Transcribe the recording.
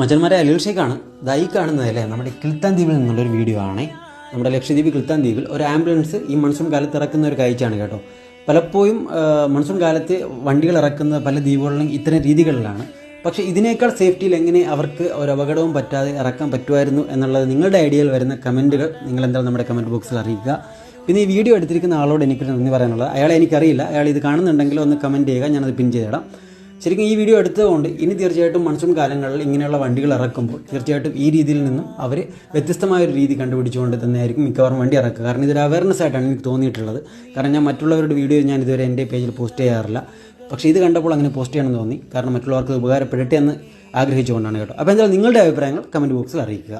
മച്ചന്മാരെ അലിൽ ദൈ കാണുന്നതല്ലേ? നമ്മുടെ കിൽത്താൻ ദ്വീപിൽ നിന്നുള്ളൊരു വീഡിയോ ആണേ. നമ്മുടെ ലക്ഷദ്വീപ് കിൽത്താൻ ദ്വീപിൽ ഒരു ആംബുലൻസ് ഈ മൺസൂൺ കാലത്ത് ഇറക്കുന്ന ഒരു കാഴ്ചയാണ് കേട്ടോ. പലപ്പോഴും മൺസൂൺ കാലത്ത് വണ്ടികൾ ഇറക്കുന്ന പല ദ്വീപുകളിലും ഇത്തരം രീതികളിലാണ്. പക്ഷേ ഇതിനേക്കാൾ സേഫ്റ്റിയിൽ എങ്ങനെ അവർക്ക് ഒരു അപകടവും പറ്റാതെ ഇറക്കാൻ പറ്റുമായിരുന്നു എന്നുള്ളത് നിങ്ങളുടെ ഐഡിയയിൽ വരുന്ന കമന്റുകൾ നിങ്ങൾ എന്തായാലും നമ്മുടെ കമന്റ് ബോക്സിൽ അറിയിക്കുക. പിന്നെ ഈ വീഡിയോ എടുത്തിരിക്കുന്ന ആളോട് എനിക്ക് നന്ദി പറയാനുള്ളത്. അയാളെ എനിക്കറിയില്ല. അയാൾ ഇത് കാണുന്നുണ്ടെങ്കിൽ ഒന്ന് കമന്റ് ചെയ്യുക ഞാനത് പിൻ ചെയ്തിടാം ശരിക്കും ഈ വീഡിയോ എടുത്തതുകൊണ്ട് ഇനി തീർച്ചയായിട്ടും മൺസൂൺ കാലങ്ങളിൽ ഇങ്ങനെയുള്ള വണ്ടികൾ ഇറക്കുമ്പോൾ തീർച്ചയായിട്ടും ഈ രീതിയിൽ നിന്നും അവർ വ്യത്യസ്തമായ ഒരു രീതി കണ്ടുപിടിച്ചുകൊണ്ട് തന്നെയായിരിക്കും മിക്കവാറും വണ്ടി ഇറക്കുക. കാരണം ഇതൊരു അവയർനെസ് ആയിട്ടാണ് എനിക്ക് തോന്നിയിട്ടുള്ളത്. കാരണം ഞാൻ മറ്റുള്ളവരുടെ വീഡിയോ ഞാൻ ഇതുവരെ എന്റെ പേജിൽ പോസ്റ്റ് ചെയ്യാറില്ല. പക്ഷേ ഇത് കണ്ടപ്പോൾ അങ്ങനെ പോസ്റ്റ് ചെയ്യണമെന്ന് തോന്നി. കാരണം മറ്റുള്ളവർക്ക് ഉപകാരപ്പെടട്ടെ എന്ന് ആഗ്രഹിച്ചുകൊണ്ടാണ് കേട്ടോ. അപ്പോൾ എന്തായാലും നിങ്ങളുടെ അഭിപ്രായങ്ങൾ കമന്റ് ബോക്സിൽ അറിയിക്കുക.